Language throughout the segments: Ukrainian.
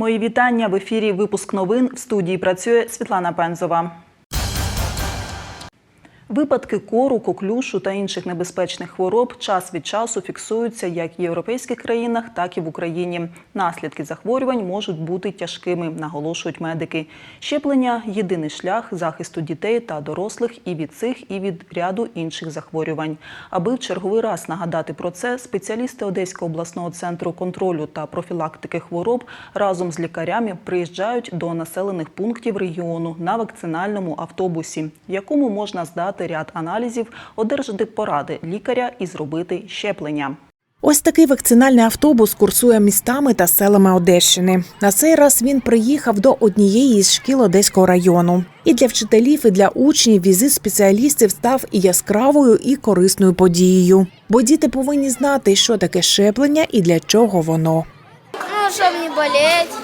Мої вітання в ефірі. Випуск новин в студії працює Світлана Пензова. Випадки кору, коклюшу та інших небезпечних хвороб час від часу фіксуються як в європейських країнах, так і в Україні. Наслідки захворювань можуть бути тяжкими, наголошують медики. Щеплення єдиний шлях захисту дітей та дорослих і від цих, і від ряду інших захворювань. Аби в черговий раз нагадати про це, спеціалісти Одеського обласного центру контролю та профілактики хвороб разом з лікарями приїжджають до населених пунктів регіону на вакцинальному автобусі, в якому можна здати ряд аналізів, одержати поради лікаря і зробити щеплення. Ось такий вакцинальний автобус курсує містами та селами Одещини. На цей раз він приїхав до однієї із шкіл Одеського району. І для вчителів, і для учнів візит спеціалістів став і яскравою, і корисною подією. Бо діти повинні знати, що таке щеплення і для чого воно. Ну, чтобы не болеть.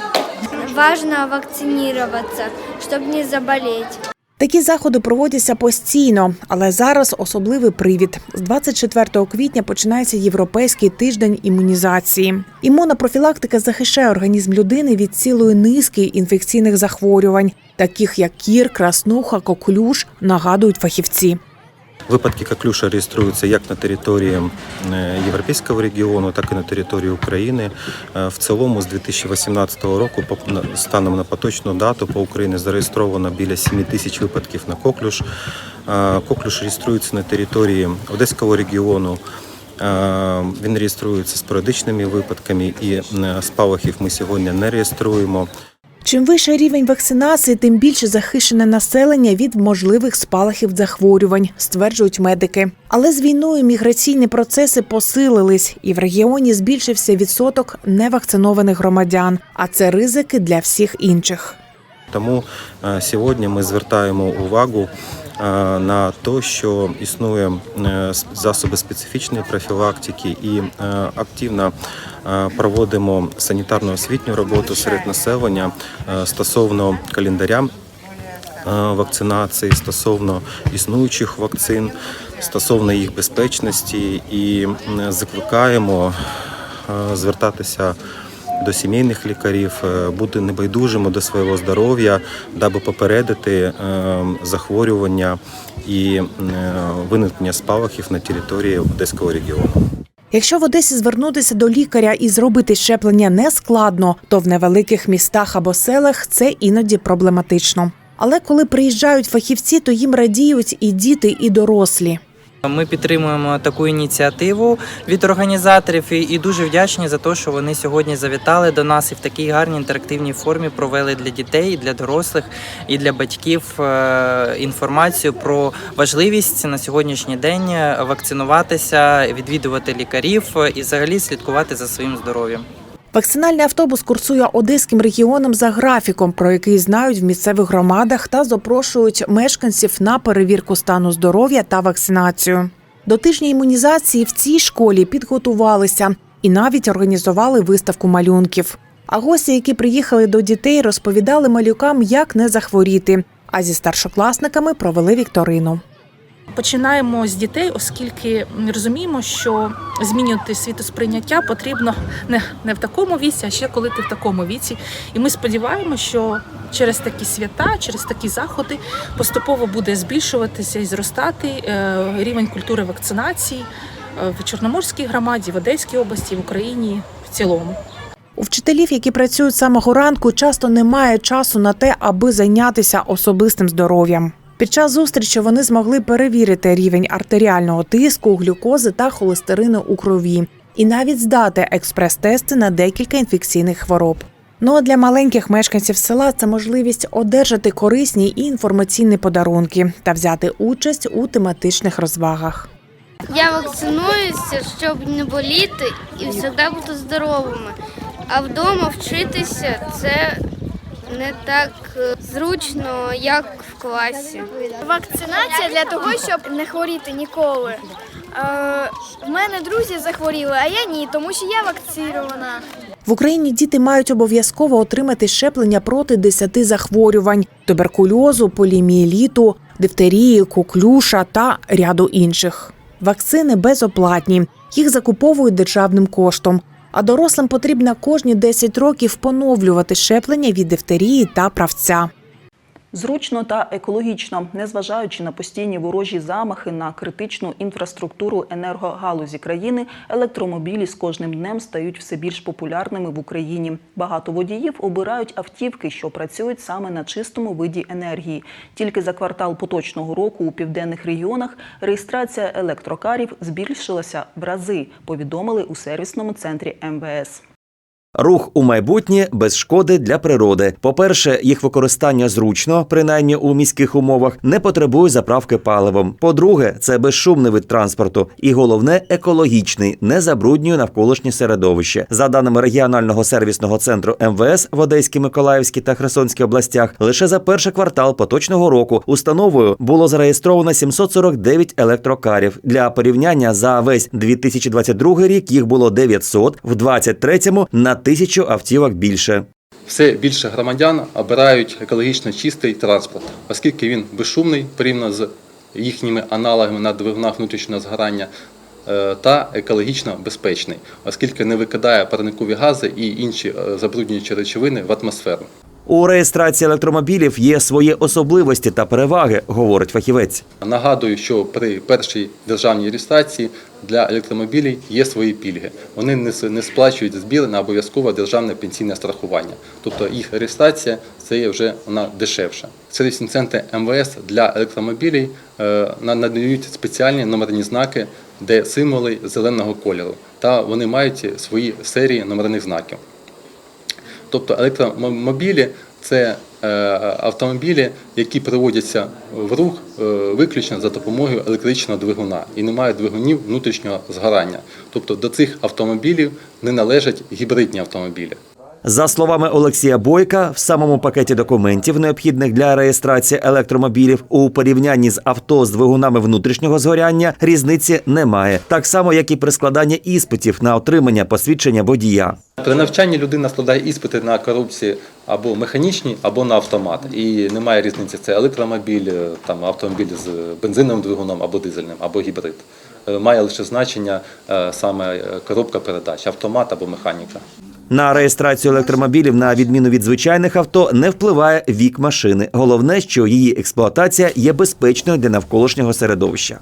Важно вакцинироваться, чтобы не заболеть. Такі заходи проводяться постійно, але зараз особливий привід. З 24 квітня починається європейський тиждень імунізації. Імунна профілактика захищає організм людини від цілої низки інфекційних захворювань, таких як кір, краснуха, коклюш, нагадують фахівці. Випадки коклюша реєструються як на території е, Європейського регіону, так і на території України. Е, В цілому з 2018 року, станом на поточну дату, по Україні зареєстровано біля 7 тисяч випадків на коклюш. Е, Коклюш реєструється на території Одеського регіону. Він реєструється спорадичними випадками і спалахів ми сьогодні не реєструємо. Чим вищий рівень вакцинації, тим більше захищене населення від можливих спалахів захворювань, стверджують медики. Але з війною міграційні процеси посилились, і в регіоні збільшився відсоток невакцинованих громадян. А це ризики для всіх інших. Тому е, сьогодні ми звертаємо увагу на те, що існує е, засоби специфічної профілактики і е, активно е, проводимо санітарну освітню роботу серед населення е, стосовно календаря е, вакцинації, стосовно існуючих вакцин, стосовно їх безпечності. І закликаємо е, звертатися до сімейних лікарів, е, бути небайдужими до свого здоров'я, даби попередити е, захворювання і е, виникнення спалахів на території Одеського регіону. Якщо в Одесі звернутися до лікаря і зробити щеплення не складно, то в невеликих містах або селах це іноді проблематично. Але коли приїжджають фахівці, то їм радіють і діти, і дорослі. Ми підтримуємо таку ініціативу від організаторів і, дуже вдячні за те, що вони сьогодні завітали до нас і в такій гарній інтерактивній формі провели для дітей, і для дорослих і для батьків е, інформацію про важливість на сьогоднішній день вакцинуватися, відвідувати лікарів е, і взагалі слідкувати за своїм здоров'ям. Вакцинальний автобус курсує одеським регіоном за графіком, про який знають в місцевих громадах та запрошують мешканців на перевірку стану здоров'я та вакцинацію. До тижня імунізації в цій школі підготувалися і навіть організували виставку малюнків. А гості, які приїхали до дітей, розповідали малюкам, як не захворіти. А зі старшокласниками провели вікторину. Починаємо з дітей, оскільки розуміємо, що змінювати світосприйняття потрібно не, не в такому віці, а ще коли ти в такому віці. І ми сподіваємося, що через такі свята, через такі заходи поступово буде збільшуватися і зростати е, рівень культури вакцинації е, в Чорноморській громаді, в Одеській області, в Україні в цілому. У вчителів, які працюють з самого ранку, часто немає часу на те, аби зайнятися особистим здоров'ям. Під час зустрічі вони змогли перевірити рівень артеріального тиску, глюкози та холестерину у крові, і навіть здати експрес-тести на декілька інфекційних хвороб. Ну а для маленьких мешканців села це можливість одержати корисні і інформаційні подарунки та взяти участь у тематичних розвагах. Я вакцинуюся, щоб не боліти і завжди бути здоровими. А вдома вчитися це не так е, зручно, як класі. Вакцинація для того, щоб не хворіти ніколи. Е, в мене друзі захворіли, а я ні, тому що я вакцинована. В Україні діти мають обов'язково отримати щеплення проти 10 захворювань: туберкульозу, поліміеліту, дифтерії, коклюша та ряду інших. Вакцини безоплатні. Їх закуповують державним коштом. А дорослим потрібно кожні 10 років поновлювати щеплення від дифтерії та правця. Зручно та екологічно, незважаючи на постійні ворожі замахи на критичну інфраструктуру енергогалузі країни, електромобілі з кожним днем стають все більш популярними в Україні. Багато водіїв обирають автівки, що працюють саме на чистому виді енергії. Тільки за квартал поточного року у південних регіонах реєстрація електрокарів збільшилася в рази. Повідомили у сервісному центрі МВС. Рух у майбутнє без шкоди для природи. По-перше, їх використання зручно, принаймні у міських умовах, не потребує заправки паливом. По-друге, це безшумний вид транспорту, і головне екологічний, не забруднює навколишнє середовище. За даними регіонального сервісного центру МВС в Одеській, Миколаївській та Херсонській областях, лише за перший квартал поточного року установою було зареєстровано 749 електрокарів. Для порівняння за весь 2022 рік їх було 900, в 2023 на тисячу автівок більше. все більше громадян обирають екологічно чистий транспорт, оскільки він безшумний порівняно з їхніми аналогами на двигунах внутрішнього згорання е, та екологічно безпечний, оскільки не викидає парникові гази і інші е, забруднюючі речовини в атмосферу. У реєстрації електромобілів є свої особливості та переваги, говорить фахівець. Нагадую, що при першій державній реєстрації для електромобілів є свої пільги. Вони не сплачують збір на обов'язкове державне пенсійне страхування. Тобто їх реєстрація це є вже вона дешевша. Сервісні центри МВС для електромобілів е, на- надають спеціальні номерні знаки, де символи зеленого кольору, та вони мають свої серії номерних знаків. Тобто електромобілі це е, автомобілі, які приводяться в рух е, виключно за допомогою електричного двигуна і не мають двигунів внутрішнього згорання. Тобто до цих автомобілів не належать гібридні автомобілі. За словами Олексія Бойка, в самому пакеті документів, необхідних для реєстрації електромобілів, у порівнянні з авто з двигунами внутрішнього згоряння різниці немає, так само як і при складанні іспитів на отримання посвідчення водія. При навчанні людина складає іспити на корупції або механічні, або на автомат. І немає різниці, це електромобіль, е, там автомобіль з бензиновим двигуном або дизельним, або гібрид. Е, Має лише значення е, саме коробка передач, автомат або механіка. На реєстрацію електромобілів, на відміну від звичайних авто, не впливає вік машини. Головне, що її експлуатація є безпечною для навколишнього середовища.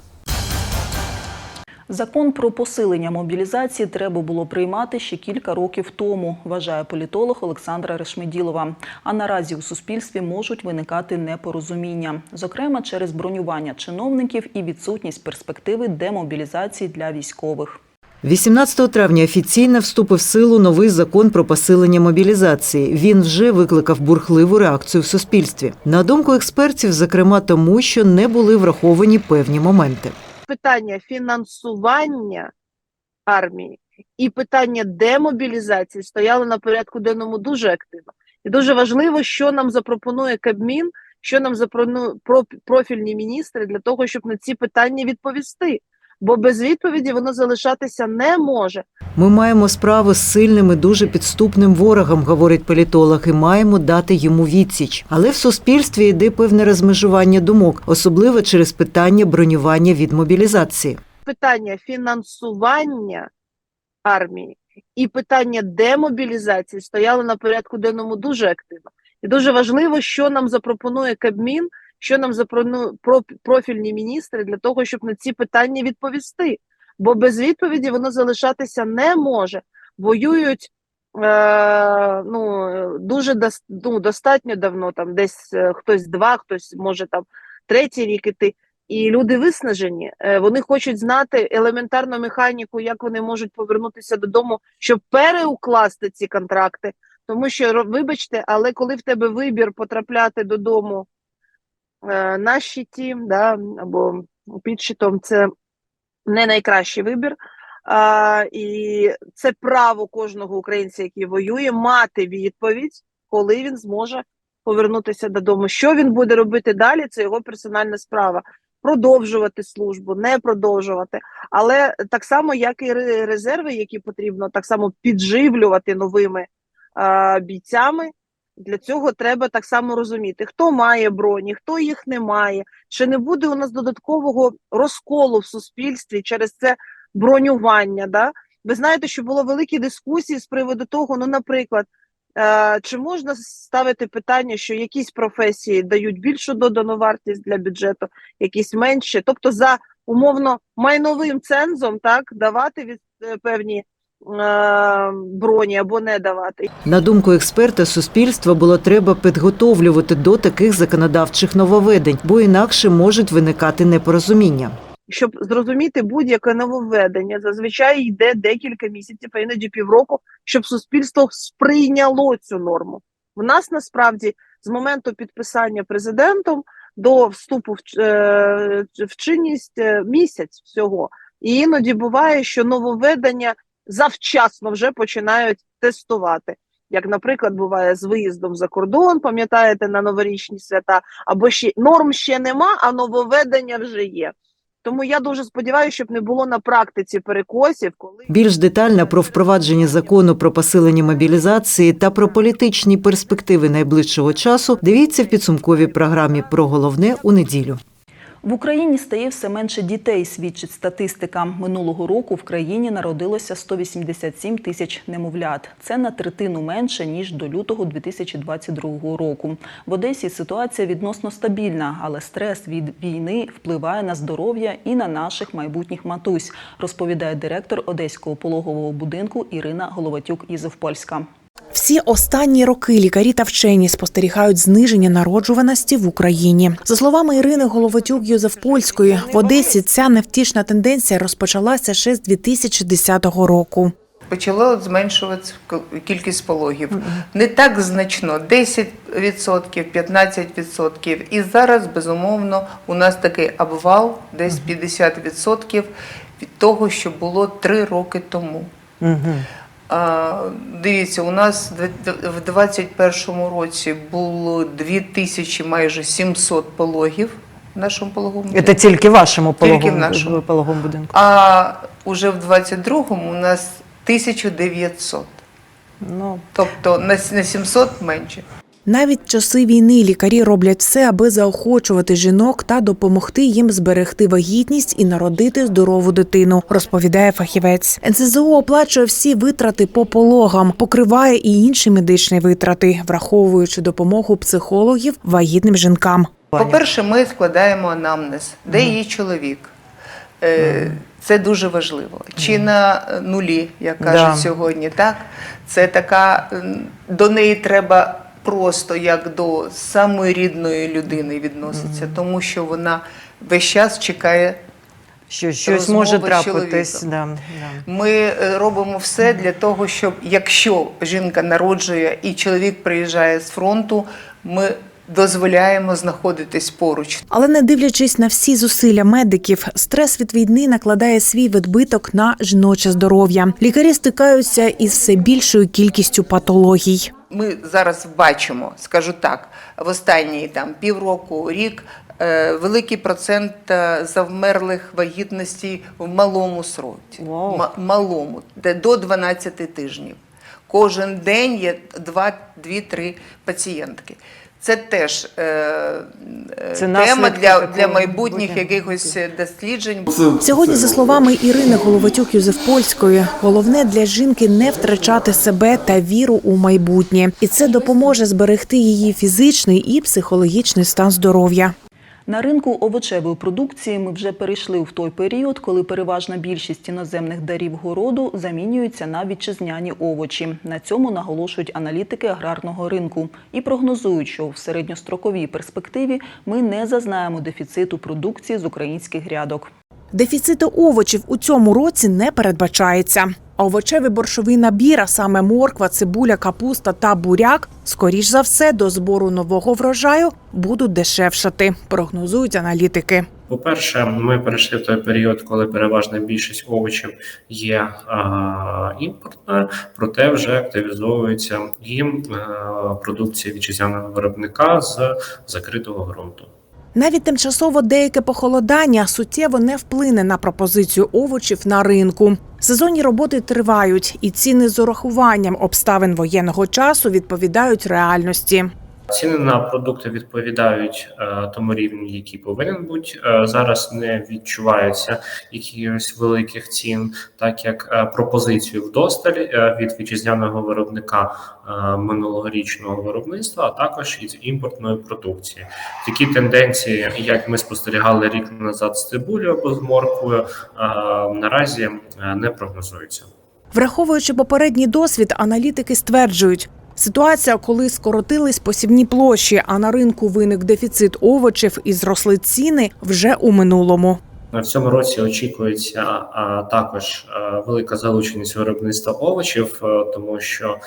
Закон про посилення мобілізації треба було приймати ще кілька років тому, вважає політолог Олександра Решмеділова. А наразі у суспільстві можуть виникати непорозуміння, зокрема через бронювання чиновників і відсутність перспективи демобілізації для військових. 18 травня офіційно вступив в силу новий закон про посилення мобілізації. Він вже викликав бурхливу реакцію в суспільстві. На думку експертів, зокрема тому, що не були враховані певні моменти. питання фінансування армії і питання демобілізації стояли на порядку денному дуже активно. І дуже важливо, що нам запропонує Кабмін, що нам запропонує про- профільні міністри для того, щоб на ці питання відповісти. Бо без відповіді воно залишатися не може. Ми маємо справу з сильним і дуже підступним ворогом, говорить політолог, і маємо дати йому відсіч. Але в суспільстві йде певне розмежування думок, особливо через питання бронювання від мобілізації. питання фінансування армії і питання демобілізації стояли на порядку денному дуже активно. І дуже важливо, що нам запропонує Кабмін, що нам запропонує про- профільні міністри для того, щоб на ці питання відповісти. Бо без відповіді воно залишатися не може. Воюють е, ну, дуже ну, достатньо давно, там десь е, хтось два, хтось може там третій рік іти. І люди виснажені, е, вони хочуть знати елементарну механіку, як вони можуть повернутися додому, щоб переукласти ці контракти. Тому що, вибачте, але коли в тебе вибір потрапляти додому на щиті, да, або під щитом, це не найкращий вибір. А, і це право кожного українця, який воює, мати відповідь, коли він зможе повернутися додому. Що він буде робити далі? Це його персональна справа. Продовжувати службу, не продовжувати, але так само, як і резерви, які потрібно так само підживлювати новими а, бійцями. Для цього треба так само розуміти, хто має броні, хто їх не має. Чи не буде у нас додаткового розколу в суспільстві через це бронювання? Да? Ви знаєте, що було великі дискусії з приводу того, ну, наприклад, е, чи можна ставити питання, що якісь професії дають більшу додану вартість для бюджету, якісь менше, тобто за умовно майновим цензом так давати від е, певні броні або не давати. На думку експерта, суспільство було треба підготовлювати до таких законодавчих нововведень, бо інакше можуть виникати непорозуміння. щоб зрозуміти будь-яке нововведення, зазвичай йде декілька місяців, а іноді півроку, щоб суспільство сприйняло цю норму. В нас насправді з моменту підписання президентом до вступу в, е, в чинність е, місяць всього. І іноді буває, що нововведення завчасно вже починають тестувати. Як, наприклад, буває з виїздом за кордон, пам'ятаєте, на новорічні свята, або ще норм ще нема, а нововведення вже є. Тому я дуже сподіваюся, щоб не було на практиці перекосів, коли Більш детально про впровадження закону про посилення мобілізації та про політичні перспективи найближчого часу дивіться в підсумковій програмі про головне у неділю. В Україні стає все менше дітей, свідчить статистика. Минулого року в країні народилося 187 тисяч немовлят. Це на третину менше, ніж до лютого 2022 року. В Одесі ситуація відносно стабільна, але стрес від війни впливає на здоров'я і на наших майбутніх матусь, розповідає директор Одеського пологового будинку Ірина Головатюк-Ізовпольська. Всі останні роки лікарі та вчені спостерігають зниження народжуваності в Україні. За словами Ірини Головатюк Юзефпольської, в Одесі ця невтішна тенденція розпочалася ще з 2010 року. Почало зменшуватися кількість пологів. Не так значно, 10%, 15%. І зараз, безумовно, у нас такий обвал, десь 50% від того, що було 3 роки тому. Дивіться, у нас в 2021 році було 2000 майже 700 пологів в нашому пологовому будинку. тільки вашому Тільки в нашому. пологовому будинку. А уже в 22-му у нас 1900. Ну Тобто на 700 менше. Навіть в часи війни лікарі роблять все, аби заохочувати жінок та допомогти їм зберегти вагітність і народити здорову дитину, розповідає фахівець. НСЗО оплачує всі витрати по пологам, покриває і інші медичні витрати, враховуючи допомогу психологів вагітним жінкам. По-перше, ми складаємо анамнез, де її чоловік. Е, Це дуже важливо. Чи на е, нулі, як кажуть Да. сьогодні, так? Це така, до неї треба просто як до самої рідної людини відноситься, тому що вона весь час чекає що щось може трапитись, Да, Ми е, робимо все для того, щоб якщо жінка народжує і чоловік приїжджає з фронту, ми дозволяємо знаходитись поруч. Але не дивлячись на всі зусилля медиків, стрес від війни накладає свій відбиток на жіноче здоров'я. Лікарі стикаються із все більшою кількістю патологій. Ми зараз бачимо, скажу так, в останні там півроку, рік. е, Великий процент е, завмерлих вагітності в малому сроці, wow. Ма- малому, де до 12 тижнів. Кожен день є 2-3 пацієнтки. Це теж е, е, Це тема для, для майбутніх буде. якихось досліджень. Сьогодні, за словами Ірини Головатюк Юзефпольської, головне для жінки не втрачати себе та віру у майбутнє, і це допоможе зберегти її фізичний і психологічний стан здоров'я. На ринку овочевої продукції ми вже перейшли в той період, коли переважна більшість іноземних дарів городу замінюються на вітчизняні овочі. На цьому наголошують аналітики аграрного ринку і прогнозують, що в середньостроковій перспективі ми не зазнаємо дефіциту продукції з українських грядок. Дефіциту овочів у цьому році не передбачається. А овочевий борщовий набір, а саме морква, цибуля, капуста та буряк, скоріш за все, до збору нового врожаю будуть дешевшати, прогнозують аналітики. По-перше, ми перейшли в той період, коли переважна більшість овочів є а, імпортною, проте вже активізовується і а, продукція вітчизняного виробника з закритого ґрунту. Навіть тимчасово деяке похолодання суттєво не вплине на пропозицію овочів на ринку. Сезонні роботи тривають, і ціни з урахуванням обставин воєнного часу відповідають реальності. Ціни на продукти відповідають е, тому рівню, який повинен бути. Е, зараз не відчувається якихось великих цін, так як е, пропозицію вдосталь від вітчизняного виробника минулорічного виробництва, а також із імпортної продукції. Такі тенденції, як ми спостерігали рік назад з цибулею або з морквою, наразі не прогнозуються. Враховуючи попередній досвід, аналітики стверджують, ситуація, коли скоротились посівні площі, а на ринку виник дефіцит овочів і зросли ціни, вже у минулому. В цьому році очікується також велика залученість виробництва овочів, е, тому що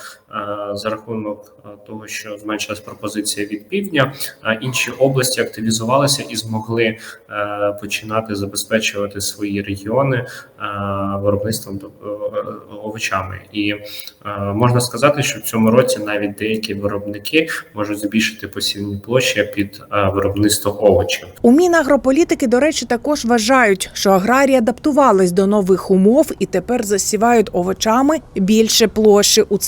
за рахунок е, того, що зменшилась пропозиція від півдня, а інші області активізувалися і змогли е, починати забезпечувати свої регіони е, виробництвом е, овочами. І е, можна сказати, що в цьому році навіть деякі виробники можуть збільшити посівні площі під е, виробництво овочів. У Мінагрополітики, до речі, також вважають, що аграрії адаптувались до нових умов і тепер засівають овочами більше площі у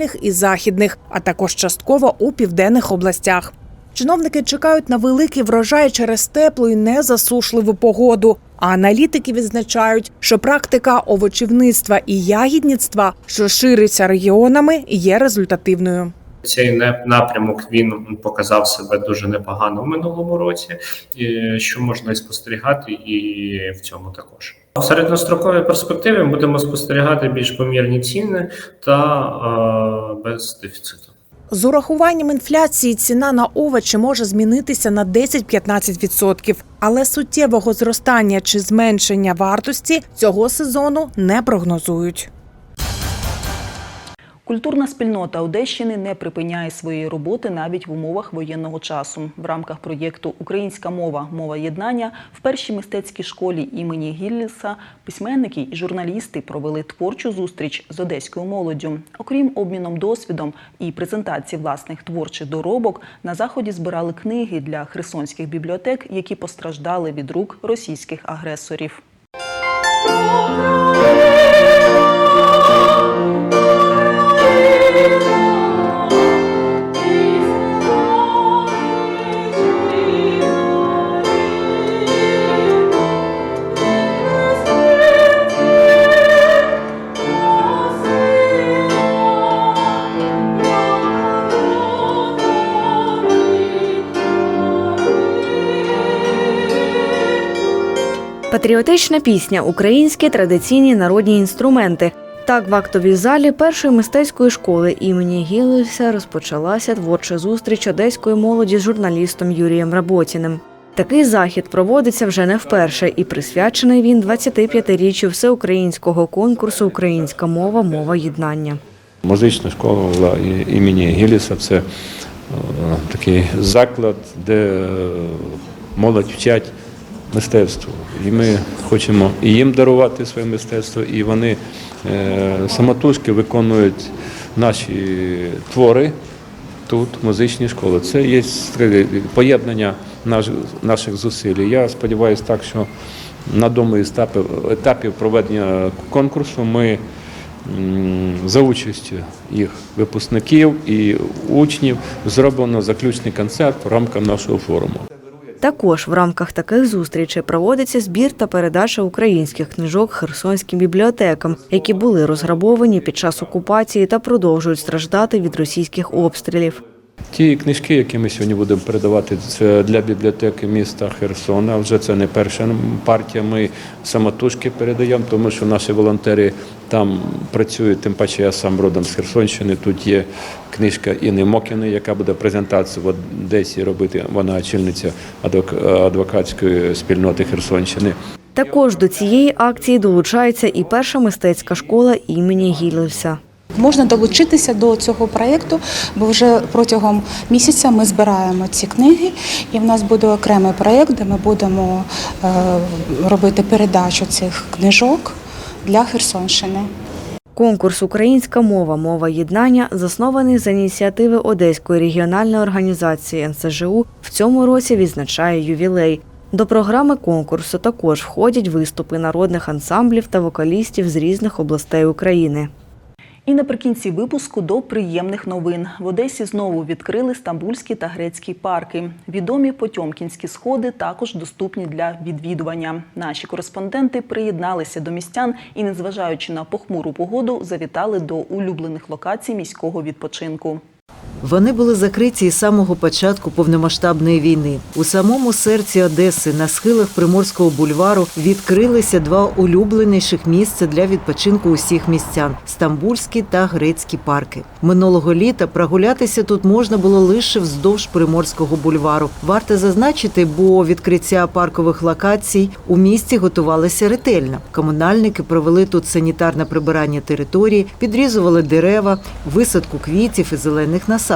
центральних і західних, а також частково у південних областях. Чиновники чекають на великий врожай через теплу і незасушливу погоду. А аналітики відзначають, що практика овочівництва і ягідництва, що шириться регіонами, є результативною. Цей напрямок він показав себе дуже непогано в минулому році, що можна спостерігати, і в цьому також. В середньостроковій перспективі ми будемо спостерігати більш помірні ціни та без дефіциту. З урахуванням інфляції ціна на овочі може змінитися на 10-15%, але суттєвого зростання чи зменшення вартості цього сезону не прогнозують. Культурна спільнота Одещини не припиняє своєї роботи навіть в умовах воєнного часу. В рамках проєкту Українська мова мова єднання в першій мистецькій школі імені Гілліса письменники і журналісти провели творчу зустріч з одеською молоддю. Окрім обміном досвідом і презентації власних творчих доробок, на заході збирали книги для херсонських бібліотек, які постраждали від рук російських агресорів. Патріотична пісня, українські традиційні народні інструменти. Так, в актовій залі першої мистецької школи імені Гілліса розпочалася творча зустріч одеської молоді з журналістом Юрієм Работіним. Такий захід проводиться вже не вперше і присвячений він 25-річчю всеукраїнського конкурсу Українська мова мова єднання. Музична школа імені Гіліса це е, такий заклад, де е, молодь вчать мистецтву. І ми хочемо і їм дарувати своє мистецтво, і вони е, самотужки виконують наші твори тут, в музичній школі. Це є поєднання наших зусиль. Я сподіваюся так, що на одному із етапів, етапів проведення конкурсу ми за участю їх випускників і учнів зроблено заключний концерт в рамках нашого форуму. Також в рамках таких зустрічей проводиться збір та передача українських книжок херсонським бібліотекам, які були розграбовані під час окупації та продовжують страждати від російських обстрілів. Ті книжки, які ми сьогодні будемо передавати, це для бібліотеки міста Херсона. Вже це не перша партія. Ми самотужки передаємо, тому що наші волонтери там працюють. Тим паче я сам родом з Херсонщини. Тут є книжка Інни Мокіної, яка буде презентацію в Одесі робити. Вона очільниця адвок- адвокатської спільноти Херсонщини. Також до цієї акції долучається і перша мистецька школа імені Гілліса. Можна долучитися до цього проєкту, бо вже протягом місяця ми збираємо ці книги, і в нас буде окремий проєкт, де ми будемо е, робити передачу цих книжок для Херсонщини. Конкурс Українська мова мова єднання заснований за ініціативи Одеської регіональної організації НСЖУ. В цьому році відзначає ювілей. До програми конкурсу також входять виступи народних ансамблів та вокалістів з різних областей України. І наприкінці випуску до приємних новин. В Одесі знову відкрили стамбульські та грецькі парки. Відомі потьомкінські сходи також доступні для відвідування. Наші кореспонденти приєдналися до містян і, незважаючи на похмуру погоду, завітали до улюблених локацій міського відпочинку. Вони були закриті із самого початку повномасштабної війни. У самому серці Одеси на схилах Приморського бульвару відкрилися два улюбленіших місця для відпочинку усіх містян стамбульські та грецькі парки. Минулого літа прогулятися тут можна було лише вздовж Приморського бульвару. Варто зазначити, бо відкриття паркових локацій у місті готувалося ретельно. Комунальники провели тут санітарне прибирання території, підрізували дерева, висадку квітів і зелених насаджень.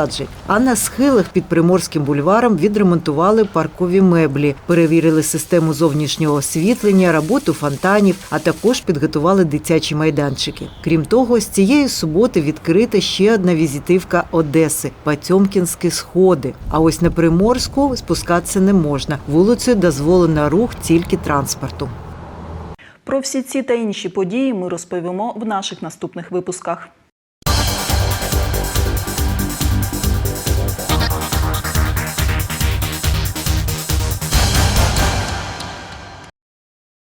А на схилах під Приморським бульваром відремонтували паркові меблі, перевірили систему зовнішнього освітлення, роботу фонтанів, а також підготували дитячі майданчики. Крім того, з цієї суботи відкрита ще одна візитивка Одеси Патьомкінські сходи. А ось на Приморську спускатися не можна. Вулицею дозволено рух тільки транспорту. Про всі ці та інші події ми розповімо в наших наступних випусках.